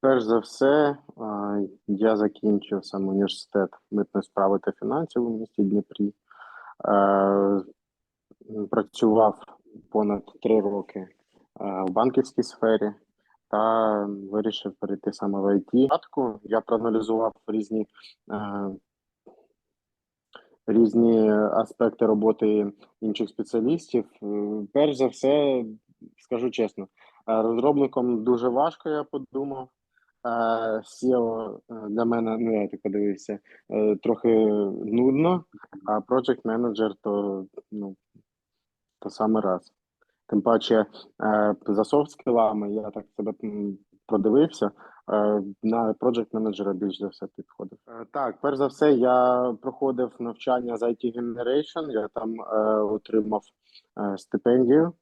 Перш за все, я закінчив сам університет митної справи та фінансів у місті Дніпрі. Працював понад три роки в банківській сфері та вирішив перейти саме в. Спочатку Я проаналізував різні, різні аспекти роботи інших спеціалістів. Перш за все, скажу чесно, розробником дуже важко, я подумав. Е, SEO е, для мене, ну я так подивився, е, трохи нудно, а project manager то, ну, то саме раз. Тим паче, е, за софт скілами я так себе продивився. е, На project менеджера більш за все підходив. Е, Так, перш за все, я проходив навчання з IT Generation, я там е, отримав е, стипендію,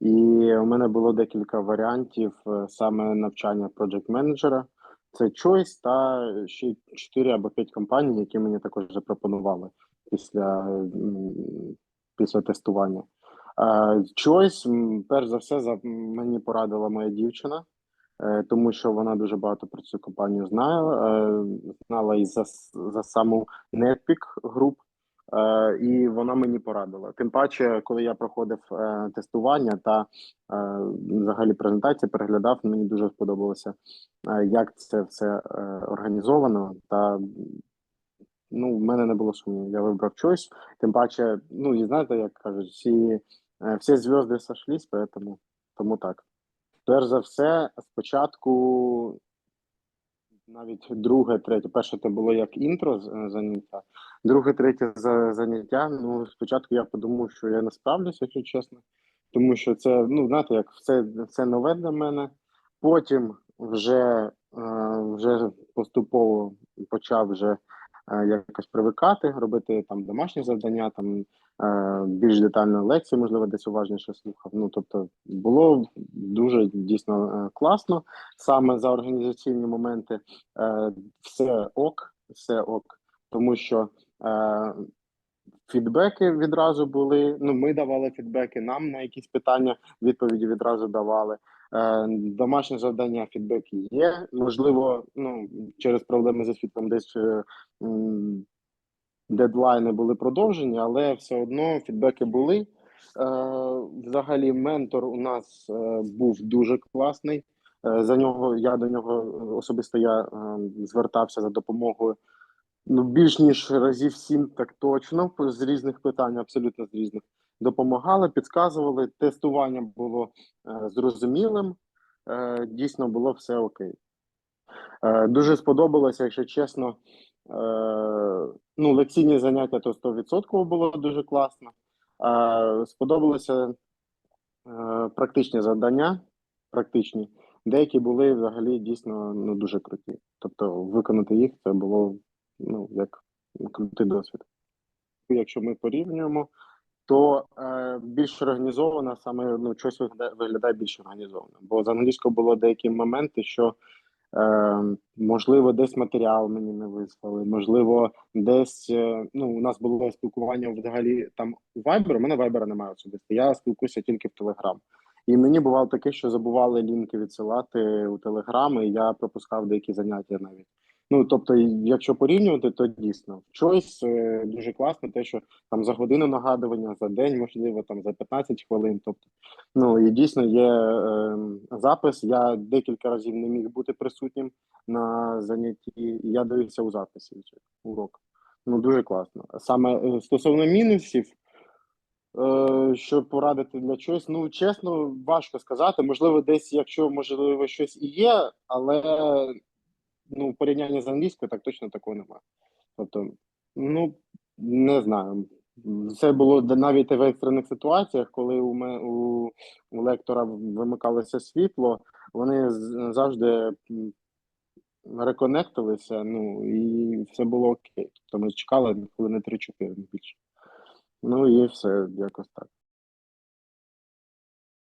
і у мене було декілька варіантів е, саме навчання project менеджера. Це Choice та ще 4 або 5 компаній, які мені також запропонували після, після тестування. Е, Choice, перш за все, мені порадила моя дівчина, е, тому що вона дуже багато про цю компанію знає. Знала і за, за саму Netpeak е, і вона мені порадила. Тим паче, коли я проходив е, тестування та е, взагалі презентації переглядав, мені дуже сподобалося, е, як це все е, організовано. Та ну, в мене не було сумнівів. Я вибрав Choice. Тим паче, ну і знаєте, як кажуть, всі, е, всі зв'язки сошлись, поэтому, тому так. Перш за все, спочатку навіть друге, третє, перше це було як інтро е, заняття, друге, третє заняття. Ну, спочатку я подумав, що я не справлюся, якщо чесно, тому що це, ну, знаєте, як все, все нове для мене. Потім вже, е, вже поступово почав вже е, якось привикати, робити там домашні завдання, там більш детально лекції, можливо, десь уважніше слухав. Ну, тобто, було дуже дійсно е, класно. Саме за організаційні моменти е, все ок, все ок, тому що е, фідбеки відразу були. Ну, ми давали фідбеки, нам на якісь питання відповіді відразу давали. Домашнє завдання, фідбеки є. Можливо, ну через проблеми зі світлом десь дедлайни були продовжені, але все одно фідбеки були. Е, взагалі, ментор у нас е, був дуже класний. Е, За нього я до нього особисто я звертався за допомогою ну більш ніж разів сім, так точно з різних питань, абсолютно з різних допомагали, підказували. Тестування було зрозумілим. Дійсно було все окей. Дуже сподобалося, якщо чесно. Ну, лекційні заняття то 100% було дуже класно. Сподобалося е, практичні завдання, практичні. Деякі були взагалі дійсно ну, дуже круті. Тобто виконати їх це було ну, як крутий досвід. Якщо ми порівнюємо, то е, більш організовано саме ну, щось виглядає, виглядає більш організовано. Бо з англійського було деякі моменти, що е, можливо десь матеріал мені не вислали, можливо, десь е, ну, у нас було спілкування взагалі там у Viber, у мене Viber немає особисто. Я спілкуюся тільки в Telegram. І мені бувало таке, що забували лінки відсилати у Telegram, і я пропускав деякі заняття навіть. Ну тобто, якщо порівнювати, то дійсно Choice е, дуже класно, те, що там за годину нагадування, за день, можливо, там за 15 хвилин. Тобто, ну і дійсно є е, запис. Я декілька разів не міг бути присутнім на занятті, і я дивився у записі урок. Ну дуже класно. Саме е, стосовно мінусів. Е, що порадити для чогось, ну чесно, важко сказати. Можливо, десь, якщо можливо щось і є, але ну, в порівнянні з англійською, так точно такого немає. Тобто, ну не знаю. Це було навіть в екстрених ситуаціях, коли у мене у, у лектора вимикалося світло, вони завжди реконектилися, ну і все було окей. Тобто ми чекали 3-4 не більше. Ну і все якось так.